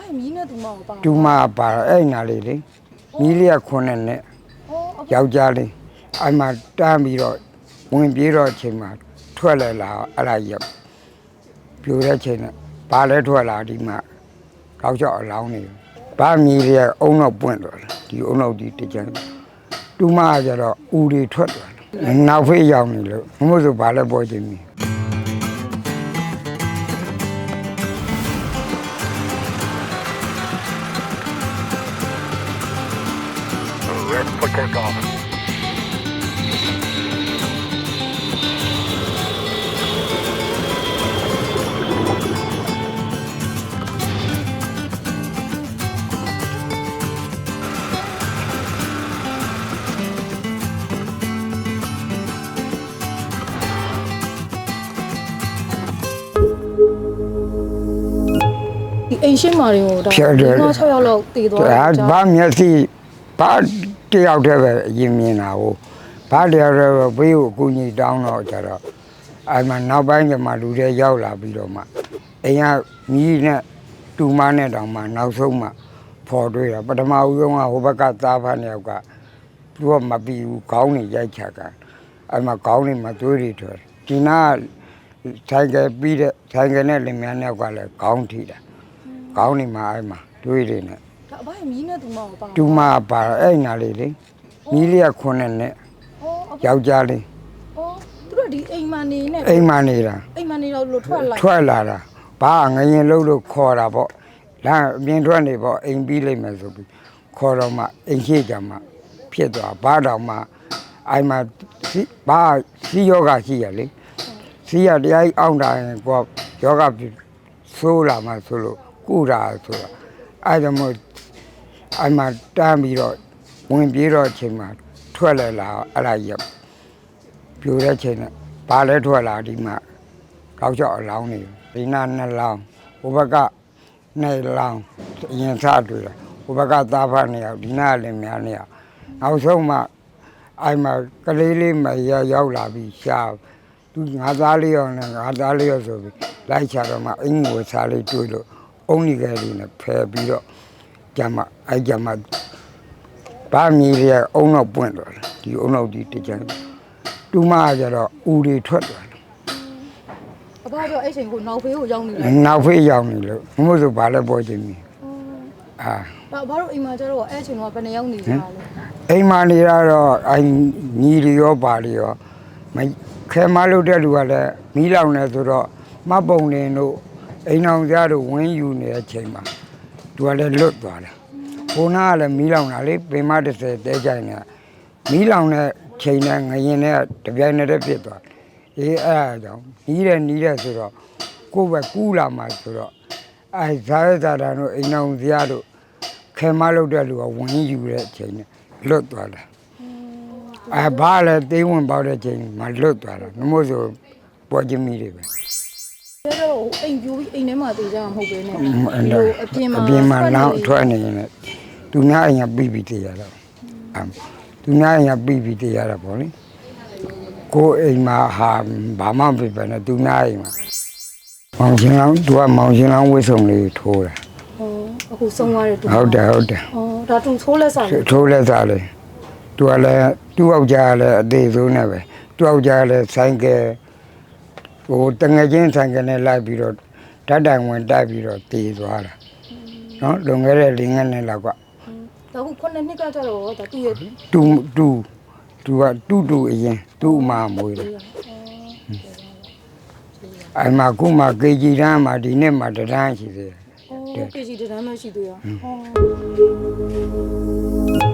ဘာမီးနဲ့သူမကိုပါတူမပါအဲ့နာလေးလေမီးလေးကခုနှစ်နဲ့ဟောအယောက်ျားလေးအဲ့မှာတန်းပြီးတော့ဝင်ပြေးတော့အချိန်မှာထွက်လာလာအဲ့ဒါရက်ပြိုတဲ့ချိန်နဲ့ဘာလဲထွက်လာဒီမှာကောက်ချောက်အလောင်းနေဘာမီးလေးကအုံတော့ပွင့်သွားတယ်ဒီအုံတော့ဒီတကြံတူမကကျတော့ဦးတွေထွက်သွားတယ်နောက်ဖေးရောက်နေလို့မမို့ဆိုဘာလဲပေါ်ချင်းမီ Red for takeoff. ဒီအိမ်ရှင်းမာတွေကိုဒါဖြတ်တယ်ဒီ6ရောက်လောက်တည်သွားဒါတယ်ကြာဘာမျက်စိဘာ တယောက်တည်းပဲအရင်မြင်တာကိုဘာတယောက်တည်းပဲဘေးကိုအကူကြီးတောင်းတော့ကြတော့အဲ့မှာနောက်ပိုင်းကျမှလူတွေရောက်လာပြီးတော့မှအိမ်ကမြီးနဲ့တူမနဲ့တောင်မှနောက်ဆုံးမှဖော်တွေ့တာပထမဦးဆုံးကဟိုဘက်ကသားဖားနှစ်ယောက်ကသူကမပြီးဘူးခေါင်းနေရိုက်ချက်ကအဲ့မှာခေါင်းနေမှာသွေးတွေထွက်တယ်ဒီနာကဆိုင်ကယ်ပြီးတဲ့ဆိုင်ကယ်နဲ့လင်မယားနှစ်ယောက်ကလည်းခေါင်းထိတာခေါင်းနေမှာအဲ့မှာသွေးတွေနဲ့ ဒါဘာမီးနဲ့သူမကိုပါတူမပါအဲ့နာလေးလေမီးလေးကခုနှစ်နဲ့ဟောအယောက်ျားလေးဟောသူတို့ဒီအိမ်မနေနဲ့အိမ်မနေတာအိမ်မနေတော့လို့ထွက်လိုက်ထွက်လာတာဘာငရင်လုံးလို့ခေါ်တာပေါ့လာအပြင်ထွက်နေပေါ့အိမ်ပြီးလိုက်မယ်ဆိုပြီးခေါ်တော့မှအိမ်ရှိကြမှာဖြစ်သွားဘာတော့မှအိမ်မှာစီဘာစီယောဂရှိရလေစီရတရားကြီးအောင်းတာရင်ကိုကယောဂဖြစ်ဆိုးလာမှဆိုလို့ကုတာဆိုတာအဲ့ဒါမို့ အိမ်မှာတန်းပြီးတော့ဝင်ပြေးတော့အချိန်မှာထွက်လာလာအဲ့ဒါရက်ပြိုတဲ့ချိန်နဲ့ဘာလဲထွက်လာဒီမှာကောက်ချောက်အလောင်းနေဒီနာနှစ်လောင်းဟိုဘက်ကနှစ်လောင်းအရင်စားတွေ့တာဟိုဘက်ကသားဖားနေရောက်ဒီနာကလည်းများနေရောက်နောက်ဆုံးမှအိုင်မှာကလေးလေးမရရောက်လာပြီးရှာသူငါသားလေးရောနဲ့ငါသားလေးရောဆိုပြီးလိုက်ချတော့မှအင်းငွေစားလေးတွေ့လို့အုံးကြီးကလေးနဲ့ဖယ်ပြီးတော့ ကြမ်းမအဲ့ကြမ်းမဘာမီရဲ့အုံတော့ပွင့်သွားတယ်ဒီအုံတော့ဒီတကြံတူမကကျတော့ဦးတွေထွက်သွားတယ်အဘတော့အဲ့ချိန်ကိုနောက်ဖေးကိုရောက်နေတယ်နောက်ဖေးရောက်နေလို့မမို့ဆိုဘာလဲပေါ်ချင်းပြီအာဒါအဘတို့အိမ်မှာကျတော့အဲ့ချိန်ကဘယ်နှယောက်နေကြလဲအိမ်မာနေရတော့အညီရီရောပါလီရောမခဲမလို့တဲ့လူကလည်းမီးလောင်နေဆိုတော့မတ်ပုံနေတို့အိမ်အောင်သားတို့ဝင်းယူနေတဲ့အချိန်မှာ သူကလည်းလွတ်သွားတယ်ဘုနာကလည်းမီးလောင်တာလေပင်မ30တဲကြိုင်နေမီးလောင်တဲ့ချိန်နဲ့ငရင်နဲ့တပြိုင်နက်တည်းဖြစ်သွားတယ်အေးအဲ့ဒါကြောင့်နီးတယ်နီးတယ်ဆိုတော့ကိုယ့်ပဲကူးလာမှဆိုတော့အဲဇာရဇာတာတို့အိမ်အောင်သားတို့ခဲမလုပ်တဲ့လူကဝင်ယူတဲ့အချိန်နဲ့လွတ်သွားတာအဲဘာလဲသေးဝင်ပေါက်တဲ့ချိန်မှာလွတ်သွားတာနမို့ဆိုပေါ်ချင်မိတွေပဲ ကျတော့အိမ်ပြိုးပြီးအိမ်ထဲမှာတည်ကြမှာမဟုတ်ပဲနဲ့အင်းအဲ့ဒီဒါလိုအပြင်မှာအပြင်မှာလောင်းထွက်နေရင်လည်းသူများအိမ်ကပြီးပြီးတရားတော့အမ်သူများအိမ်ကပြီးပြီးတရားတာပေါ့လေကိုယ်အိမ်မှာဟာဘာမှမဖြစ်ပဲနဲ့သူများအိမ်မှာမောင်ရှင်လောင်းသူကမောင်ရှင်လောင်းဝိဆုံလေးထိုးတာဟောအခုဆုံးသွားတဲ့တူဟုတ်တယ်ဟုတ်တယ်ဟောဒါတူချိုးလက်စားလေထိုးလက်စားလေသူကလည်းသူ့ယောက်ျားကလည်းအသေးဆုံးနဲ့ပဲသူ့ယောက်ျားကလည်းဆိုင်ကယ် ဟိုတငယ်ချင်းဆိုင်ကယ်နဲ့လိုက်ပြီးတော့ဓာတ်တိုင်ဝင်တိုက်ပြီးတော့တည်သွားတာနော်လွန်ခဲ့တဲ့၄ငါးနှစ်လောက်ကဒါခုခုနှစ်နှစ်ကကျတော့ဒါသူ့ရဲ့တူတူသူကတူတူအရင်သူ့အမမွေးတယ်အဲ့မှာခုမှကေဂျီတန်းမှာဒီနေ့မှတန်းရှိသေးတယ်ဟော KG တန်းမရှိသေးရဟော